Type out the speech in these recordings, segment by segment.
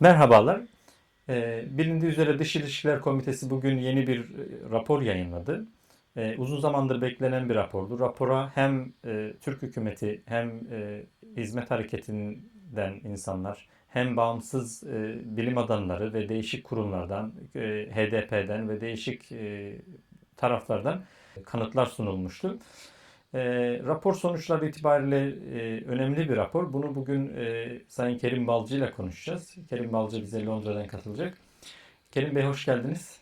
Merhabalar. Ee, Bilindiği üzere Dış İlişkiler Komitesi bugün yeni bir e, rapor yayınladı. Ee, Uzun zamandır beklenen bir rapordu. Rapora hem e, Türk hükümeti hem e, hizmet hareketinden insanlar hem bağımsız e, bilim adamları ve değişik kurumlardan, e, HDP'den ve değişik e, taraflardan kanıtlar sunulmuştu. E, rapor sonuçları itibariyle e, önemli bir rapor. Bunu bugün e, Sayın Kerim Balcı ile konuşacağız. Kerim Balcı bize Londra'dan katılacak. Kerim Bey hoş geldiniz.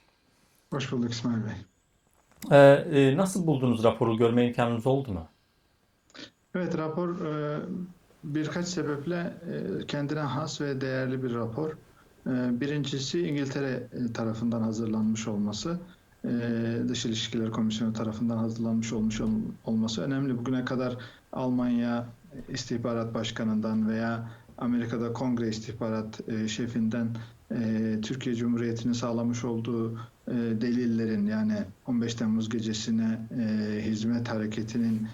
Hoş bulduk İsmail Bey. E, e, nasıl buldunuz raporu? Görme imkanınız oldu mu? Evet rapor e, birkaç sebeple e, kendine has ve değerli bir rapor. E, Birincisi İngiltere e, tarafından hazırlanmış olması, e, Dış İlişkiler Komisyonu tarafından hazırlanmış olmuş ol- olması önemli. Bugüne kadar Almanya İstihbarat Başkanı'ndan veya Amerika'da Kongre İstihbarat e, Şefinden e, Türkiye Cumhuriyeti'nin sağlamış olduğu delillerin yani 15 Temmuz gecesine hizmet hareketinin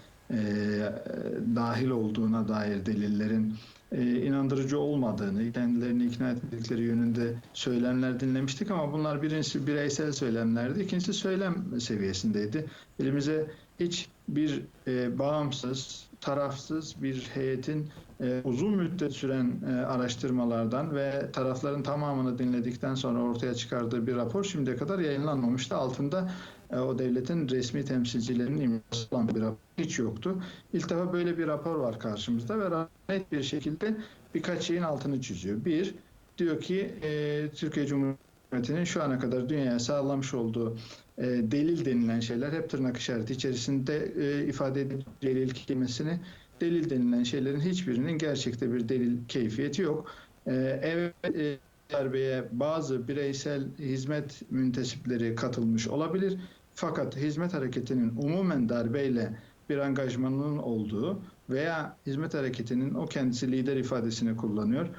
dahil olduğuna dair delillerin inandırıcı olmadığını, kendilerini ikna etmedikleri yönünde söylemler dinlemiştik ama bunlar birincisi bireysel söylemlerdi, ikincisi söylem seviyesindeydi. Elimize hiç bir e, bağımsız, tarafsız bir heyetin e, uzun müddet süren e, araştırmalardan ve tarafların tamamını dinledikten sonra ortaya çıkardığı bir rapor şimdiye kadar yayınlanmamıştı. Altında e, o devletin resmi temsilcilerinin imzası olan bir rapor hiç yoktu. İlk defa böyle bir rapor var karşımızda ve net bir şekilde birkaç şeyin altını çiziyor. Bir, diyor ki e, Türkiye Cumhuriyeti'nin şu ana kadar dünyaya sağlamış olduğu e, delil denilen şeyler hep tırnak işareti içerisinde e, ifade edip delil kelimesini delil denilen şeylerin hiçbirinin gerçekte bir delil keyfiyeti yok. E, evet e, darbeye bazı bireysel hizmet müntesipleri katılmış olabilir. Fakat hizmet hareketinin umumen darbeyle bir angajmanının olduğu veya hizmet hareketinin o kendisi lider ifadesini kullanıyor.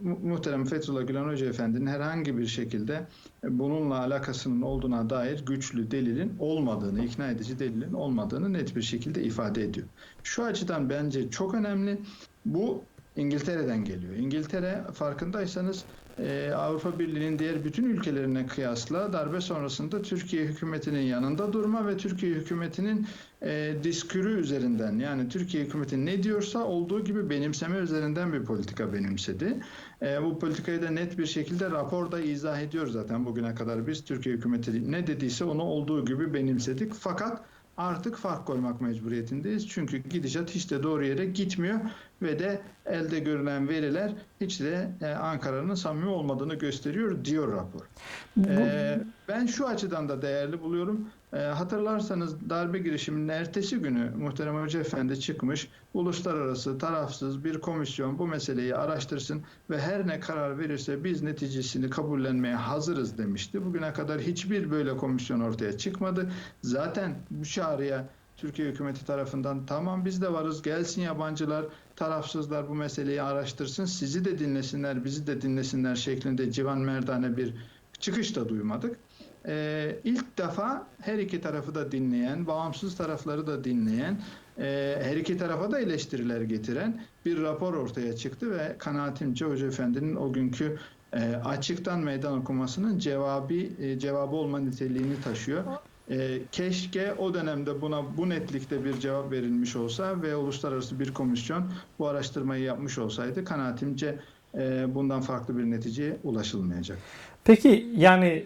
Mu- muhterem Fethullah Gülen Hoca Efendi'nin herhangi bir şekilde bununla alakasının olduğuna dair güçlü delilin olmadığını, ikna edici delilin olmadığını net bir şekilde ifade ediyor. Şu açıdan bence çok önemli. Bu İngiltere'den geliyor. İngiltere farkındaysanız e, Avrupa Birliği'nin diğer bütün ülkelerine kıyasla darbe sonrasında Türkiye hükümetinin yanında durma ve Türkiye hükümetinin e, diskurü üzerinden yani Türkiye hükümeti ne diyorsa olduğu gibi benimseme üzerinden bir politika benimsedi. E, bu politikayı da net bir şekilde raporda izah ediyor zaten bugüne kadar biz Türkiye hükümeti ne dediyse onu olduğu gibi benimsedik. Fakat artık fark koymak mecburiyetindeyiz. Çünkü gidişat hiç de doğru yere gitmiyor ve de elde görülen veriler hiç de e, Ankara'nın samimi olmadığını gösteriyor diyor rapor. Ee, ben şu açıdan da değerli buluyorum. Ee, hatırlarsanız darbe girişiminin ertesi günü Muhterem Hoca Efendi çıkmış, uluslararası tarafsız bir komisyon bu meseleyi araştırsın ve her ne karar verirse biz neticesini kabullenmeye hazırız demişti. Bugüne kadar hiçbir böyle komisyon ortaya çıkmadı. Zaten bu çağrıya Türkiye hükümeti tarafından tamam biz de varız gelsin yabancılar tarafsızlar bu meseleyi araştırsın sizi de dinlesinler bizi de dinlesinler şeklinde civan merdane bir çıkış da duymadık. Ee, ilk defa her iki tarafı da dinleyen, bağımsız tarafları da dinleyen, e, her iki tarafa da eleştiriler getiren bir rapor ortaya çıktı ve kanaatimce Hoca Efendi'nin o günkü e, açıktan meydan okumasının cevabı e, cevabı olma niteliğini taşıyor. E, keşke o dönemde buna bu netlikte bir cevap verilmiş olsa ve uluslararası bir komisyon bu araştırmayı yapmış olsaydı kanaatimce e, bundan farklı bir neticeye ulaşılmayacak. Peki yani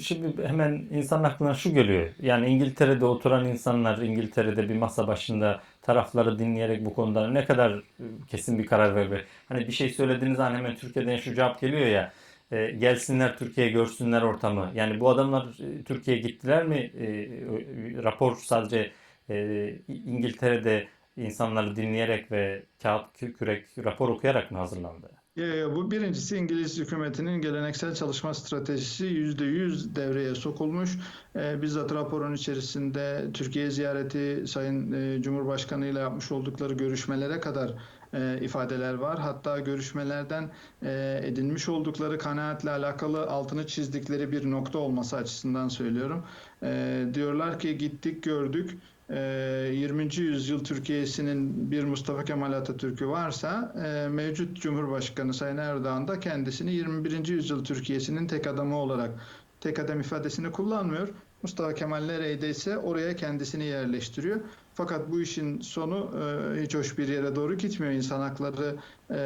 şimdi hemen insan aklına şu geliyor. Yani İngiltere'de oturan insanlar İngiltere'de bir masa başında tarafları dinleyerek bu konuda ne kadar e, kesin bir karar verir. Hani bir şey söylediğiniz zaman hemen Türkiye'den şu cevap geliyor ya. E, gelsinler Türkiye'ye görsünler ortamı. Yani bu adamlar e, Türkiye'ye gittiler mi? E, e, rapor sadece e, İngiltere'de insanları dinleyerek ve kağıt kü- kürek rapor okuyarak mı hazırlandı? Ee, Bu birincisi İngiliz hükümetinin geleneksel çalışma stratejisi yüzde yüz devreye sokulmuş. Ee, bizzat raporun içerisinde Türkiye ziyareti Sayın e, Cumhurbaşkanı ile yapmış oldukları görüşmelere kadar e, ifadeler var. Hatta görüşmelerden e, edinmiş oldukları kanaatle alakalı altını çizdikleri bir nokta olması açısından söylüyorum. E, diyorlar ki gittik gördük. e, 20. yüzyıl Türkiye'sinin bir Mustafa Kemal Atatürk'ü varsa e, mevcut Cumhurbaşkanı Sayın Erdoğan da kendisini 21. yüzyıl Türkiye'sinin tek adamı olarak tek adam ifadesini kullanmıyor. Mustafa Kemal neredeyse oraya kendisini yerleştiriyor. Fakat bu işin sonu e, hiç hoş bir yere doğru gitmiyor. İnsan hakları e,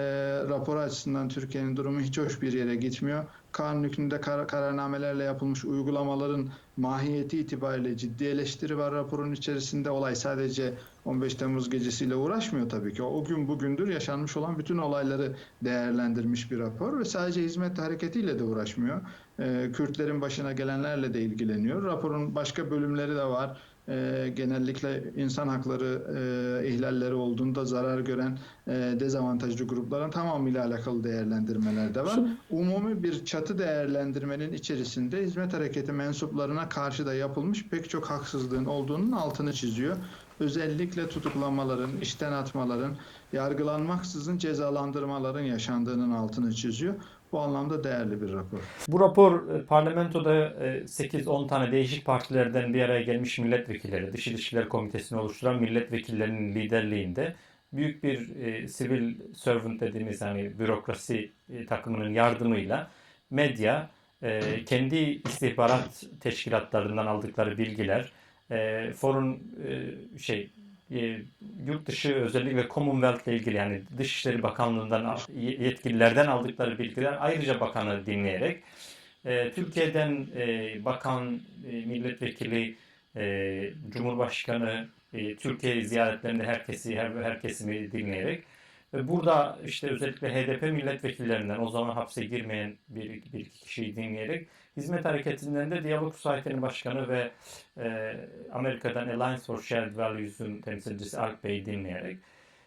raporu açısından Türkiye'nin durumu hiç hoş bir yere gitmiyor. Kanun hükmünde kar- kararnamelerle yapılmış uygulamaların mahiyeti itibariyle ciddi eleştiri var raporun içerisinde. Olay sadece 15 Temmuz gecesiyle uğraşmıyor tabii ki. O gün bugündür yaşanmış olan bütün olayları değerlendirmiş bir rapor ve sadece hizmet hareketiyle de uğraşmıyor. Ee, Kürtlerin başına gelenlerle de ilgileniyor. Raporun başka bölümleri de var. Ee, genellikle insan hakları e, ihlalleri olduğunda zarar gören e, dezavantajlı grupların tamamıyla alakalı değerlendirmeler de var. Şimdi- Umumi bir çatı değerlendirmenin içerisinde hizmet hareketi mensuplarına karşı da yapılmış pek çok haksızlığın olduğunun altını çiziyor. Özellikle tutuklamaların, işten atmaların, yargılanmaksızın cezalandırmaların yaşandığının altını çiziyor. Bu anlamda değerli bir rapor. Bu rapor e, parlamentoda e, 8-10 tane değişik partilerden bir araya gelmiş milletvekilleri, Dış İlişkiler Komitesi'ni oluşturan milletvekillerinin liderliğinde büyük bir e, sivil servant dediğimiz hani bürokrasi e, takımının yardımıyla medya e, kendi istihbarat teşkilatlarından aldıkları bilgiler, e, foreign e, şey e, yurt dışı özellikle Commonwealth ile ilgili yani Dışişleri Bakanlığı'ndan yetkililerden aldıkları bilgiler ayrıca bakanı dinleyerek e, Türkiye'den e, bakan, e, milletvekili, cumhurbaşkanı, Türkiye ziyaretlerinde herkesi her, her kesimi dinleyerek ve burada işte özellikle HDP milletvekillerinden o zaman hapse girmeyen bir, bir iki kişiyi dinleyerek Hizmet Hareketi'nden de Diyalog Society'nin başkanı ve e, Amerika'dan Alliance for Shared Values'un temsilcisi Alp Bey'i dinleyerek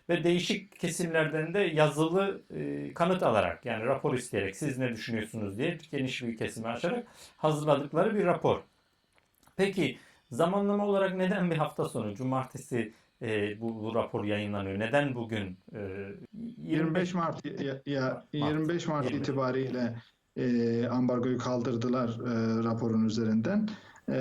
ve değişik kesimlerden de yazılı e, kanıt alarak yani rapor isteyerek siz ne düşünüyorsunuz diye geniş bir kesimi açarak hazırladıkları bir rapor. Peki zamanlama olarak neden bir hafta sonu cumartesi e, bu, bu rapor yayınlanıyor? Neden bugün e, 25 Mart ya, ya 25 Mart 25. itibariyle e, ambargoyu kaldırdılar e, raporun üzerinden. E,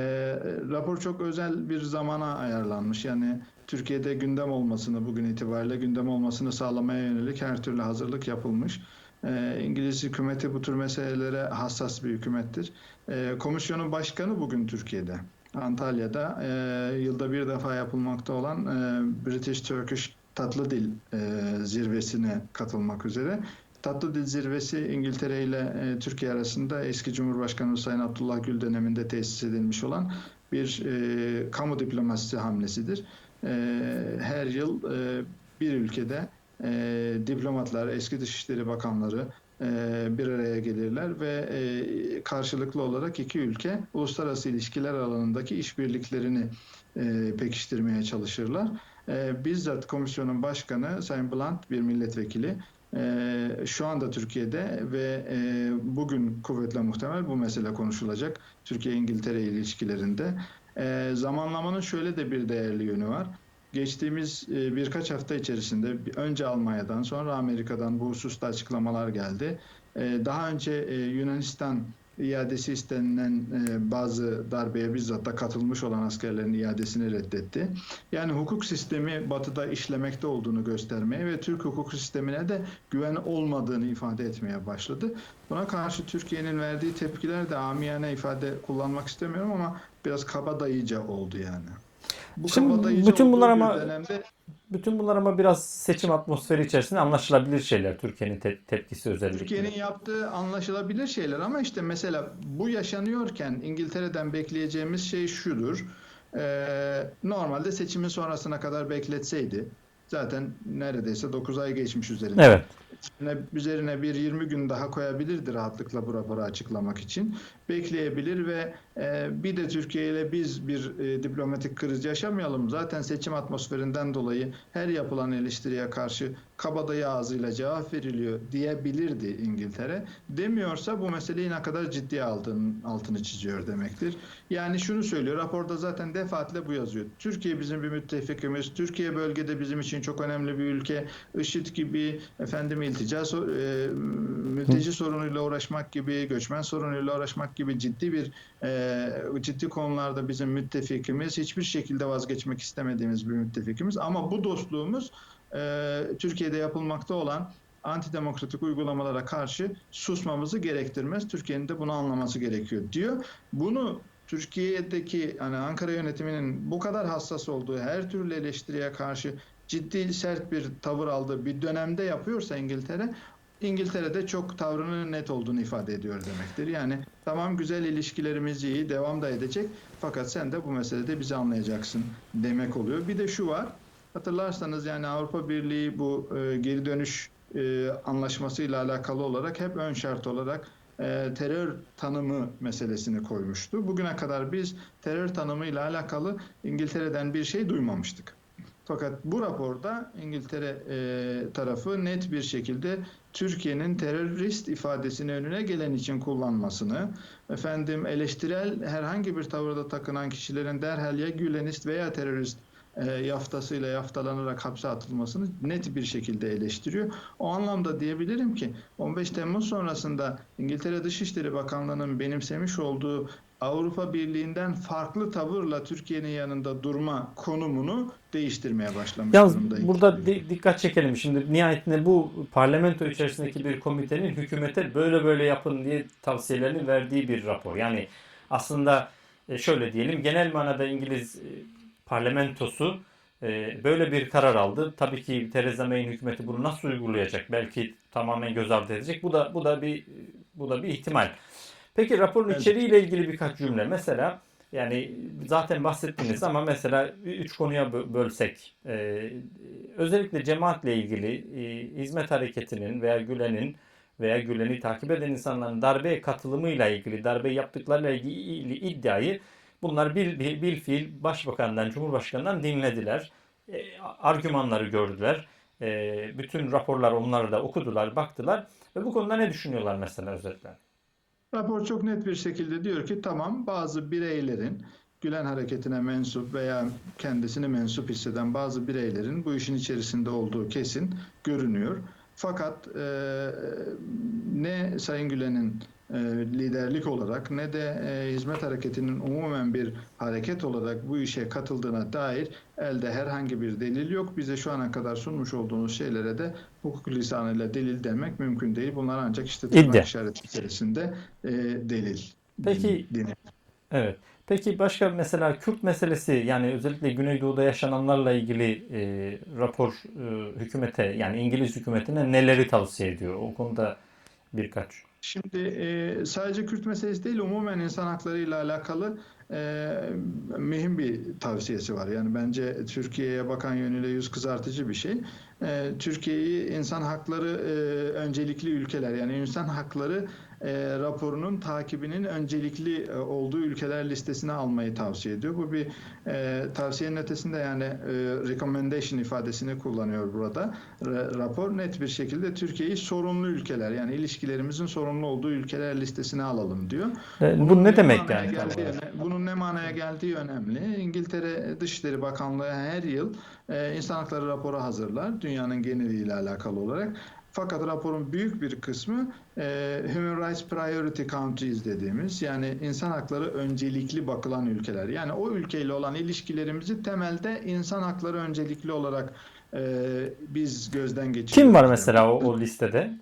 rapor çok özel bir zamana ayarlanmış. Yani Türkiye'de gündem olmasını bugün itibariyle gündem olmasını sağlamaya yönelik her türlü hazırlık yapılmış. E, İngiliz hükümeti bu tür meselelere hassas bir hükümettir. E, komisyonun başkanı bugün Türkiye'de. Antalya'da e, yılda bir defa yapılmakta olan e, British Turkish Tatlı Dil e, zirvesine katılmak üzere. Tatlı Dil Zirvesi İngiltere ile e, Türkiye arasında eski Cumhurbaşkanı Sayın Abdullah Gül döneminde tesis edilmiş olan bir e, kamu diplomasisi hamlesidir. E, her yıl e, bir ülkede e, diplomatlar, eski Dışişleri Bakanları e, bir araya gelirler ve e, karşılıklı olarak iki ülke uluslararası ilişkiler alanındaki işbirliklerini e, pekiştirmeye çalışırlar. E, bizzat komisyonun başkanı Sayın Blunt bir milletvekili e, şu anda Türkiye'de ve e, bugün kuvvetle muhtemel bu mesele konuşulacak Türkiye-İngiltere ilişkilerinde. E, zamanlamanın şöyle de bir değerli yönü var. Geçtiğimiz e, birkaç hafta içerisinde önce Almanya'dan sonra Amerika'dan bu hususta açıklamalar geldi. E, daha önce e, Yunanistan iadesi istenilen bazı darbeye bizzat da katılmış olan askerlerin iadesini reddetti. Yani hukuk sistemi batıda işlemekte olduğunu göstermeye ve Türk hukuk sistemine de güven olmadığını ifade etmeye başladı. Buna karşı Türkiye'nin verdiği tepkiler de amiyane ifade kullanmak istemiyorum ama biraz kabadayıca oldu yani. Bu Şimdi bütün bunlar ama- dönemde bütün bunlar ama biraz seçim atmosferi içerisinde anlaşılabilir şeyler Türkiye'nin te- tepkisi özellikle. Türkiye'nin yaptığı anlaşılabilir şeyler ama işte mesela bu yaşanıyorken İngiltere'den bekleyeceğimiz şey şudur. Ee, normalde seçimin sonrasına kadar bekletseydi zaten neredeyse 9 ay geçmiş üzerinde. Evet. Üzerine, üzerine bir 20 gün daha koyabilirdi rahatlıkla bu raporu açıklamak için. Bekleyebilir ve e, bir de Türkiye ile biz bir e, diplomatik kriz yaşamayalım. Zaten seçim atmosferinden dolayı her yapılan eleştiriye karşı kabadayı ağzıyla cevap veriliyor diyebilirdi İngiltere. Demiyorsa bu meseleyi ne kadar ciddiye aldığının altını çiziyor demektir. Yani şunu söylüyor, raporda zaten defaatle bu yazıyor. Türkiye bizim bir müttefikimiz, Türkiye bölgede bizim için çok önemli bir ülke. IŞİD gibi, efendim iltica, e, mülteci sorunuyla uğraşmak gibi, göçmen sorunuyla uğraşmak gibi ciddi bir e, ciddi konularda bizim müttefikimiz. Hiçbir şekilde vazgeçmek istemediğimiz bir müttefikimiz. Ama bu dostluğumuz e, Türkiye'de yapılmakta olan antidemokratik uygulamalara karşı susmamızı gerektirmez. Türkiye'nin de bunu anlaması gerekiyor diyor. Bunu Türkiye'deki hani Ankara yönetiminin bu kadar hassas olduğu her türlü eleştiriye karşı ciddi sert bir tavır aldığı bir dönemde yapıyorsa İngiltere İngiltere'de çok tavrının net olduğunu ifade ediyor demektir. Yani tamam güzel ilişkilerimiz iyi, devam da edecek fakat sen de bu meselede bizi anlayacaksın demek oluyor. Bir de şu var, hatırlarsanız yani Avrupa Birliği bu e, geri dönüş e, anlaşmasıyla alakalı olarak hep ön şart olarak e, terör tanımı meselesini koymuştu. Bugüne kadar biz terör tanımıyla alakalı İngiltere'den bir şey duymamıştık. Fakat bu raporda İngiltere e, tarafı net bir şekilde Türkiye'nin terörist ifadesini önüne gelen için kullanmasını, efendim eleştirel herhangi bir tavırda takınan kişilerin derhal ya Gülenist veya terörist e, yaftasıyla yaftalanarak hapse atılmasını net bir şekilde eleştiriyor. O anlamda diyebilirim ki 15 Temmuz sonrasında İngiltere Dışişleri Bakanlığı'nın benimsemiş olduğu Avrupa Birliği'nden farklı tavırla Türkiye'nin yanında durma konumunu değiştirmeye başlamış Yalnız durumda. burada di- dikkat çekelim. Şimdi nihayetinde bu parlamento içerisindeki bir komitenin hükümete böyle böyle yapın diye tavsiyelerini verdiği bir rapor. Yani aslında e, şöyle diyelim genel manada İngiliz e, parlamentosu e, böyle bir karar aldı. Tabii ki Theresa May'in hükümeti bunu nasıl uygulayacak? Belki tamamen göz ardı edecek. Bu da bu da bir bu da bir ihtimal. Peki raporun içeriğiyle ilgili birkaç cümle. Mesela yani zaten bahsettiniz ama mesela üç konuya bö- bölsek. Ee, özellikle cemaatle ilgili e, hizmet hareketinin veya Gülen'in veya Gülen'i takip eden insanların darbeye katılımıyla ilgili, darbe yaptıklarıyla ilgili iddiayı bunlar bil, bil, bil fiil başbakandan, cumhurbaşkanından dinlediler. E, argümanları gördüler. E, bütün raporlar onları da okudular, baktılar. Ve bu konuda ne düşünüyorlar mesela özetle? Rapor çok net bir şekilde diyor ki tamam bazı bireylerin Gülen hareketine mensup veya kendisini mensup hisseden bazı bireylerin bu işin içerisinde olduğu kesin görünüyor. Fakat e, ne Sayın Gülen'in liderlik olarak ne de e, hizmet hareketinin umumen bir hareket olarak bu işe katıldığına dair elde herhangi bir delil yok. Bize şu ana kadar sunmuş olduğunuz şeylere de hukuk lisanıyla delil demek mümkün değil. Bunlar ancak işte tırnak işareti içerisinde e, delil. Peki- din- Evet. Peki başka mesela Kürt meselesi yani özellikle Güneydoğu'da yaşananlarla ilgili e, rapor e, hükümete yani İngiliz hükümetine neleri tavsiye ediyor? O konuda birkaç. Şimdi e, sadece Kürt meselesi değil, umumen insan haklarıyla alakalı e, mühim bir tavsiyesi var. Yani bence Türkiye'ye bakan yönüyle yüz kızartıcı bir şey. E, Türkiye'yi insan hakları e, öncelikli ülkeler yani insan hakları e, raporunun takibinin öncelikli e, olduğu ülkeler listesine almayı tavsiye ediyor. Bu bir e, tavsiyenin ötesinde yani e, recommendation ifadesini kullanıyor burada. Ra- rapor net bir şekilde Türkiye'yi sorunlu ülkeler yani ilişkilerimizin sorunlu olduğu ülkeler listesine alalım diyor. E, Bunun bu ne demek yani? geldiği bunun ne manaya geldiği önemli. İngiltere Dışişleri Bakanlığı her yıl e, insan hakları raporu hazırlar dünyanın geneliyle alakalı olarak. Fakat raporun büyük bir kısmı e, Human Rights Priority Countries dediğimiz yani insan hakları öncelikli bakılan ülkeler. Yani o ülkeyle olan ilişkilerimizi temelde insan hakları öncelikli olarak e, biz gözden geçiriyoruz. Kim var mesela o, o listede?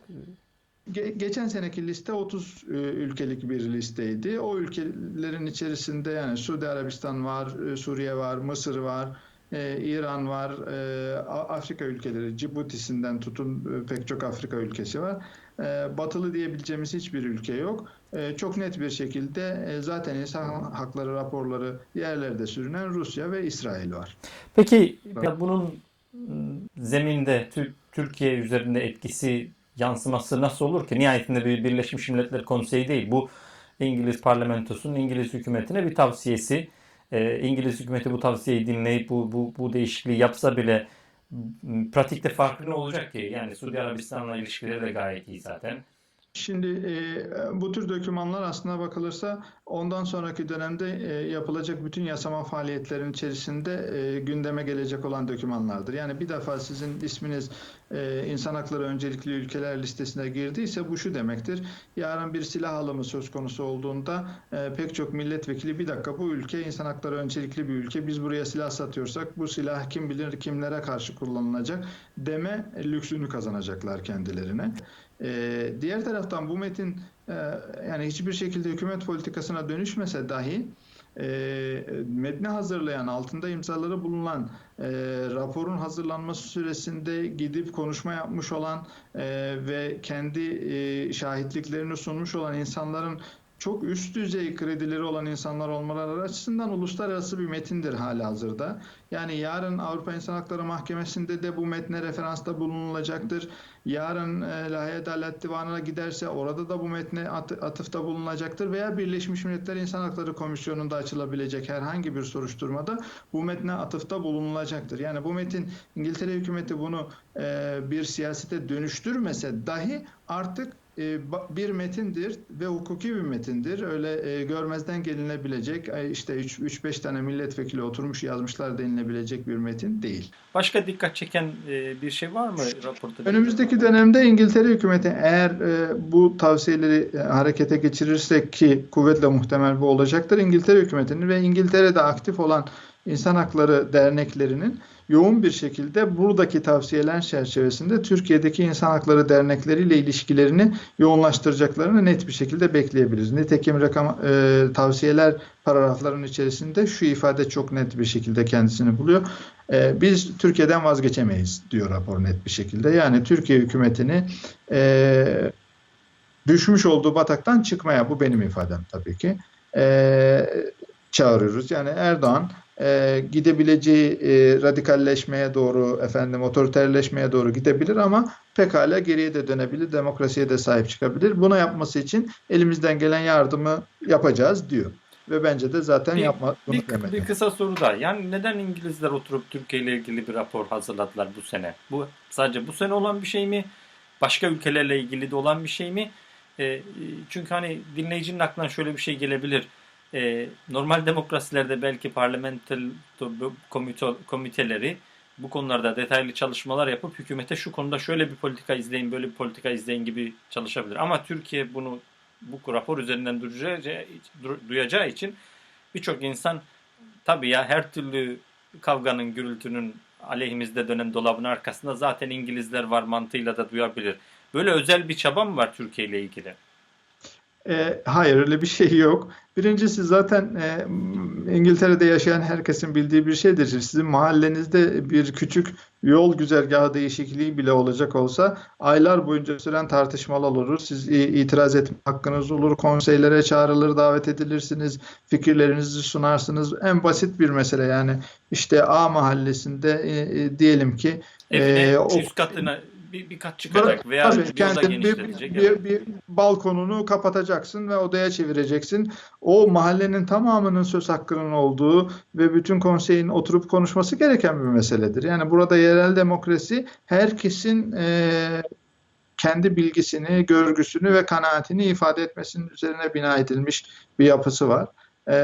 Ge- geçen seneki liste 30 e, ülkelik bir listeydi. O ülkelerin içerisinde yani Suudi Arabistan var, e, Suriye var, Mısır var, e, İran var, e, Afrika ülkeleri, Cibuti'sinden tutun e, pek çok Afrika ülkesi var. E, batılı diyebileceğimiz hiçbir ülke yok. Çok net bir şekilde zaten insan hakları raporları yerlerde sürünen Rusya ve İsrail var. Peki bunun m, zeminde Tür- Türkiye üzerinde etkisi yansıması nasıl olur ki? Nihayetinde bir Birleşmiş Milletler Konseyi değil. Bu İngiliz parlamentosunun İngiliz hükümetine bir tavsiyesi. Ee, İngiliz hükümeti bu tavsiyeyi dinleyip bu, bu, bu değişikliği yapsa bile pratikte farklı ne olacak ki? Yani Suudi Arabistan'la ilişkileri de gayet iyi zaten. Şimdi e, bu tür dokümanlar aslına bakılırsa ondan sonraki dönemde e, yapılacak bütün yasama faaliyetlerin içerisinde e, gündeme gelecek olan dokümanlardır. Yani bir defa sizin isminiz e, insan hakları öncelikli ülkeler listesine girdiyse bu şu demektir. Yarın bir silah alımı söz konusu olduğunda pek çok milletvekili bir dakika bu ülke insan hakları öncelikli bir ülke. Biz buraya silah satıyorsak bu silah kim bilir kimlere karşı kullanılacak deme lüksünü kazanacaklar kendilerine. Diğer taraftan bu metin yani hiçbir şekilde hükümet politikasına dönüşmese dahi e, metni hazırlayan, altında imzaları bulunan, e, raporun hazırlanması süresinde gidip konuşma yapmış olan e, ve kendi e, şahitliklerini sunmuş olan insanların çok üst düzey kredileri olan insanlar olmaları açısından uluslararası bir metindir hala hazırda. Yani yarın Avrupa İnsan Hakları Mahkemesi'nde de bu metne referansta bulunulacaktır. Yarın e, Lahey Adalet Divanı'na giderse orada da bu metne at- atıfta bulunacaktır veya Birleşmiş Milletler İnsan Hakları Komisyonu'nda açılabilecek herhangi bir soruşturmada bu metne atıfta bulunulacaktır. Yani bu metin İngiltere hükümeti bunu e, bir siyasete dönüştürmese dahi artık bir metindir ve hukuki bir metindir. Öyle e, görmezden gelinebilecek işte 3-5 tane milletvekili oturmuş yazmışlar denilebilecek bir metin değil. Başka dikkat çeken e, bir şey var mı raporda? Önümüzdeki dönemde İngiltere hükümeti eğer e, bu tavsiyeleri harekete geçirirsek ki kuvvetle muhtemel bu olacaktır. İngiltere hükümetinin ve İngiltere'de aktif olan insan hakları derneklerinin yoğun bir şekilde buradaki tavsiyeler çerçevesinde Türkiye'deki insan hakları dernekleriyle ilişkilerini yoğunlaştıracaklarını net bir şekilde bekleyebiliriz. Nitekim rakam e, tavsiyeler paragrafların içerisinde şu ifade çok net bir şekilde kendisini buluyor. E, biz Türkiye'den vazgeçemeyiz diyor rapor net bir şekilde. Yani Türkiye hükümetini e, düşmüş olduğu bataktan çıkmaya bu benim ifadem tabii ki e, çağırıyoruz. Yani Erdoğan e, gidebileceği e, radikalleşmeye doğru efendim otoriterleşmeye doğru gidebilir ama pekala geriye de dönebilir, demokrasiye de sahip çıkabilir. Buna yapması için elimizden gelen yardımı yapacağız diyor. Ve bence de zaten Bir- yapma bunu Bir, bir kısa soru daha. Yani neden İngilizler oturup Türkiye ile ilgili bir rapor hazırladılar bu sene? Bu sadece bu sene olan bir şey mi? Başka ülkelerle ilgili de olan bir şey mi? E, çünkü hani dinleyicinin aklına şöyle bir şey gelebilir. E, normal demokrasilerde belki parlamenter komite, komiteleri bu konularda detaylı çalışmalar yapıp hükümete şu konuda şöyle bir politika izleyin, böyle bir politika izleyin gibi çalışabilir. Ama Türkiye bunu bu rapor üzerinden duyacağı, duyacağı için birçok insan tabii ya her türlü kavganın, gürültünün aleyhimizde dönen dolabın arkasında zaten İngilizler var mantığıyla da duyabilir. Böyle özel bir çaba mı var Türkiye ile ilgili? E, hayır öyle bir şey yok. Birincisi zaten e, İngiltere'de yaşayan herkesin bildiği bir şeydir. Sizin mahallenizde bir küçük yol güzergahı değişikliği bile olacak olsa aylar boyunca süren tartışmalar olur. Siz itiraz etme hakkınız olur. Konseylere çağrılır, davet edilirsiniz. Fikirlerinizi sunarsınız. En basit bir mesele yani işte A mahallesinde e, e, diyelim ki Evine e, o- üst katına bir, bir kat çıkacak veya Tabii, bir oda bir, genişletecek. bir, evet. bir balkonunu kapatacaksın ve odaya çevireceksin. O mahallenin tamamının söz hakkının olduğu ve bütün konseyin oturup konuşması gereken bir meseledir. Yani burada yerel demokrasi herkesin e, kendi bilgisini, görgüsünü ve kanaatini ifade etmesinin üzerine bina edilmiş bir yapısı var. E,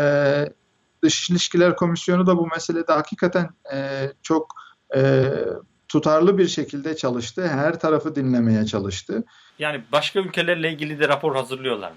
Dış İlişkiler Komisyonu da bu meselede hakikaten e, çok e, tutarlı bir şekilde çalıştı. Her tarafı dinlemeye çalıştı. Yani başka ülkelerle ilgili de rapor hazırlıyorlar mı?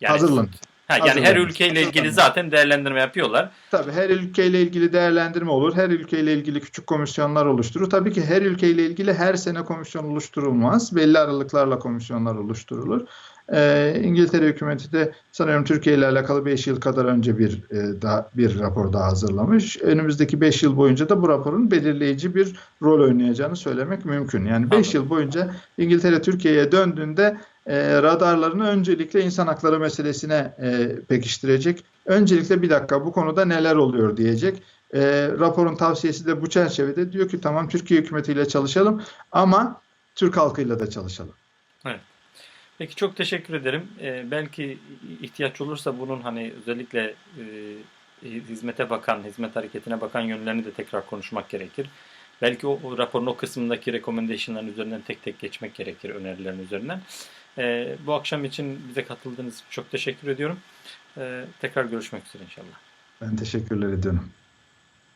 Yani, Hazırlan. Ha, yani her ülkeyle ilgili zaten değerlendirme yapıyorlar. Tabii her ülkeyle ilgili değerlendirme olur. Her ülkeyle ilgili küçük komisyonlar oluşturur. Tabii ki her ülkeyle ilgili her sene komisyon oluşturulmaz. Belli aralıklarla komisyonlar oluşturulur. Ee, İngiltere hükümeti de sanıyorum Türkiye ile alakalı 5 yıl kadar önce bir e, daha bir rapor daha hazırlamış. Önümüzdeki 5 yıl boyunca da bu raporun belirleyici bir rol oynayacağını söylemek mümkün. Yani 5 Anladım. yıl boyunca İngiltere Türkiye'ye döndüğünde e, radarlarını öncelikle insan hakları meselesine e, pekiştirecek. Öncelikle bir dakika bu konuda neler oluyor diyecek. E, raporun tavsiyesi de bu çerçevede diyor ki tamam Türkiye hükümetiyle çalışalım ama Türk halkıyla da çalışalım. Peki çok teşekkür ederim. Ee, belki ihtiyaç olursa bunun hani özellikle e, hizmete bakan, hizmet hareketine bakan yönlerini de tekrar konuşmak gerekir. belki o, o raporun o kısmındaki recommendation'ların üzerinden tek tek geçmek gerekir önerilerin üzerinden. E, bu akşam için bize katıldığınız için çok teşekkür ediyorum. E, tekrar görüşmek üzere inşallah. Ben teşekkürler ediyorum.